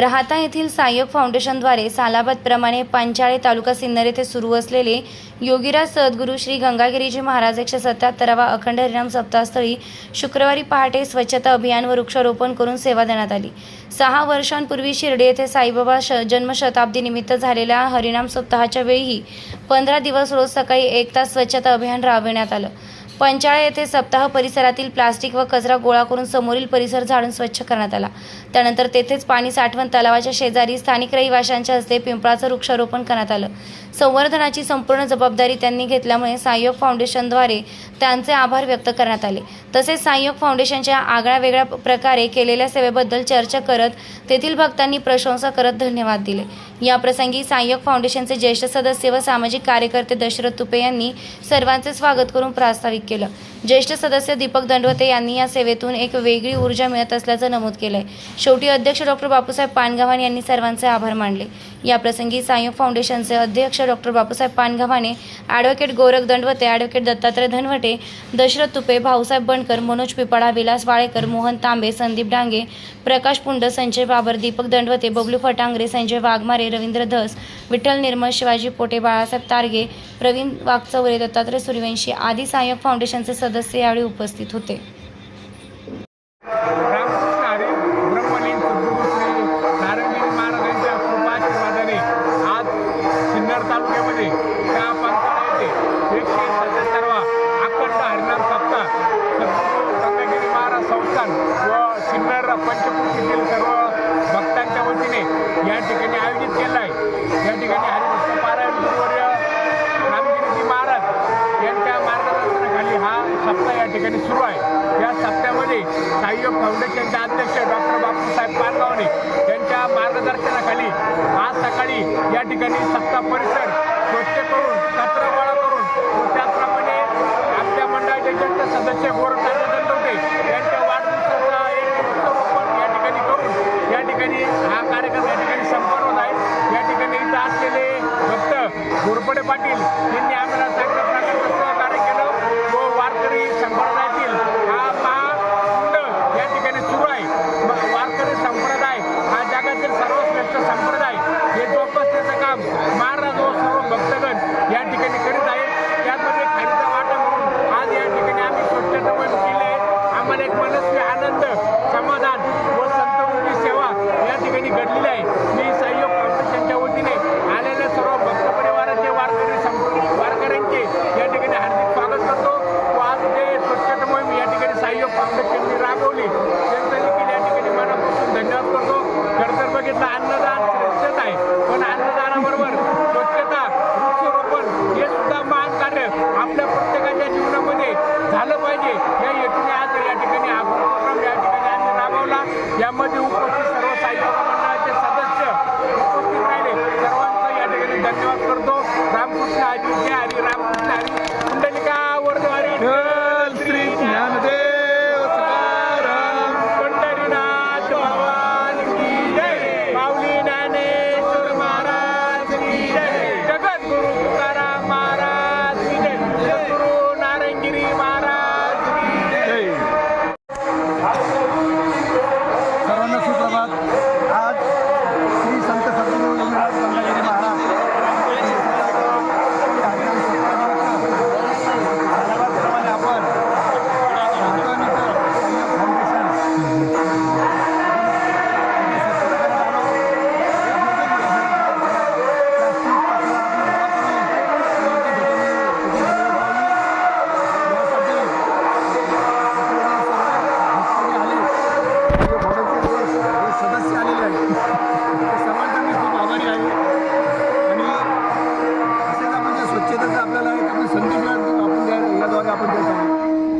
राहता येथील सहाय्यक फाउंडेशनद्वारे सालाबादप्रमाणे पांचाळे तालुका सिन्नर येथे सुरू असलेले योगीराज सद्गुरू श्री गंगागिरीजी महाराज एकशे सत्याहत्तरावा अखंड हरिनाम सप्ताहस्थळी शुक्रवारी पहाटे स्वच्छता अभियान व वृक्षारोपण करून सेवा देण्यात आली. सहा वर्षांपूर्वी शिर्डी येथे साईबाबा श जन्मशताब्दीनिमित्त झालेल्या हरिनाम सप्ताहाच्या वेळीही पंधरा दिवस रोज सकाळी एक तास स्वच्छता अभियान राबविण्यात आलं. पंचाळा येथे सप्ताह परिसरातील प्लास्टिक व कचरा गोळा करून समोरील परिसर झाडून स्वच्छ करण्यात आला. त्यानंतर तेथेच पाणी साठवण तलावाच्या शेजारी स्थानिक रहिवाशांच्या हस्ते पिंपळाचं वृक्षारोपण करण्यात आलं. संवर्धनाची संपूर्ण जबाबदारी त्यांनी घेतल्यामुळे सायोग फाउंडेशनद्वारे त्यांचे आभार व्यक्त करण्यात आले. तसेच सायोग फाउंडेशनच्या आगळ्या वेगळ्या प्रकारे केलेल्या सेवेबद्दल चर्चा करत तेथील भक्तांनी प्रशंसा करत धन्यवाद दिले. या प्रसंगी सायोग फाउंडेशनचे ज्येष्ठ सदस्य व सामाजिक कार्यकर्ते दशरथ तुपे यांनी सर्वांचे स्वागत करून प्रास्ताविक केलं ज्येष्ठ सदस्य दीपक दंडवते यांनी या सेवेतून एक वेगळी ऊर्जा मिळत असल्याचं नमूद केलंय. शेवटी अध्यक्ष डॉक्टर बापूसाहेब पानगव्हाण यांनी सर्वांचे आभार मानले. याप्रसंगी प्रसंगी फाउंडेशनचे अध्यक्ष doctor Bapusaheb Pangavhane advocate Gorakh Dandawate advocate Dattatray Dhanawate Dashrath Tupe Bhausaheb Bankar Manoj Pipala Vilas Walekar Mohan Tambe Sandeep Dange Prakash Pund Sanjay Babar Deepak Dandawate Bablu Phatangare Sanjay Waghmare Ravindra Dhas Vitthal Nirmal Shivaji Pote Balasaheb Targe Pravin Waghchaure Dattatray Suryavanshi आदी सायोग फाउंडेशनचे सदस्य यावेळी उपस्थित होते. ठिकाणी सुरू आहे. या सप्त्यामध्ये साईयोग फाउंडेशनचे अध्यक्ष डॉक्टर बापूसाहेब पानगावणे यांच्या मार्गदर्शनाखाली आज सकाळी या ठिकाणी सप्ताह परिसर स्वच्छ करून कचरा गोळा करून त्याचप्रमाणे आपल्या मंडळाचे ज्येष्ठ सदस्य गोर दंडवते यांच्या वाढदिवसाचा एक वृक्षारोपण या ठिकाणी करून या ठिकाणी हा कार्यक्रम या ठिकाणी संपन्न होत आहे. या ठिकाणी इथं असलेले भक्त घोरपडे पाटील काम महाराजोत्सव भक्तगण या ठिकाणी करीत आहेत. त्यामध्ये खालीचा वाटा म्हणून आज या ठिकाणी आम्ही स्वच्छता पण केली आहे. आम्हाला एक मनस्वी आनंद समाधान व संतमुखी सेवा या ठिकाणी घडलेली आहे. मी सहयोग फाउंडेशनच्या वतीने आलेल्या सर्व भक्त परिवाराचे वारकरी वारकऱ्यांचे या ठिकाणी हार्दिक स्वागत करतो. व आज जे स्वच्छता मोहीम या ठिकाणी सहयोग फाउंडेशनने राबवली त्यांचं देखील या ठिकाणी मनापासून धन्यवाद करतो. घडतर बघितला अन्नदा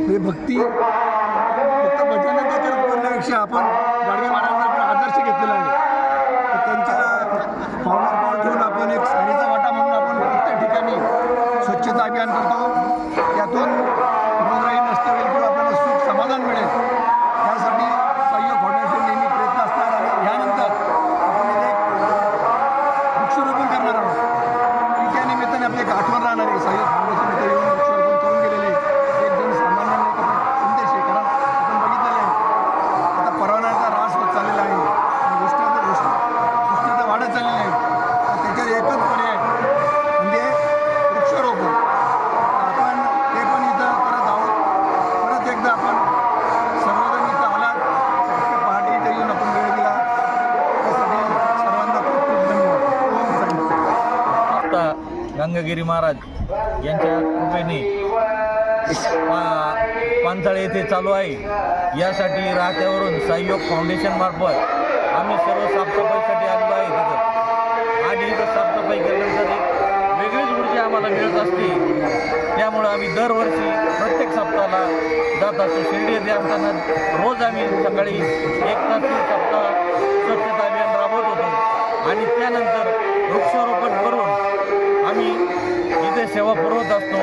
हे भक्ती फक्त भजन करण्यापेक्षा आपण गाडगे महाराजांना गंगागिरी महाराज यांच्या कृपेने पा- पानसाळे येथे चालू आहे. यासाठी राहत्यावरून सहयोग फाउंडेशन मार्फत आम्ही सर्व साफसफाईसाठी आलेलो आहे तिथं. आणि इथं साफसफाई केल्यानंतर एक वेगळीच ऊर्जा आम्हाला मिळत असते. त्यामुळं आम्ही दरवर्षी प्रत्येक सप्ताहाला जात असतो. शिर्डी येथे असताना रोज आम्ही सकाळी एक तास सप्ताह स्वच्छता अभियान राबवत होतो. आणि त्यानंतर वृक्षारोपण करून आम्ही इथे सेवा पुरवत असतो.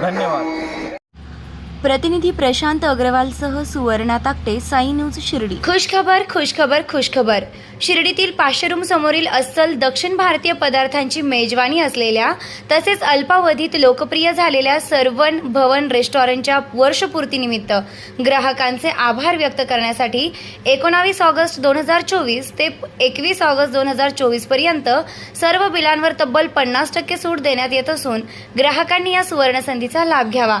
धन्यवाद. प्रतिनिधी प्रशांत अग्रवालसह सुवर्णा ताकटे साई न्यूज शिर्डी. खुशखबर खुशखबर खुशखबर. शिर्डीतील पाचशे समोरील अस्सल दक्षिण भारतीय पदार्थांची मेजवानी असलेल्या तसेच अल्पावधीत लोकप्रिय झालेल्या सर्वन भवन रेस्टॉरंटच्या वर्षपूर्तीनिमित्त ग्राहकांचे आभार व्यक्त करण्यासाठी एकोणावीस ऑगस्ट दोन हजार चोवीस ते एकवीस ऑगस्ट दोन हजार चोवीसपर्यंत सर्व बिलांवर तब्बल पन्नास टक्के सूट देण्यात येत असून ग्राहकांनी या सुवर्णसंधीचा लाभ घ्यावा.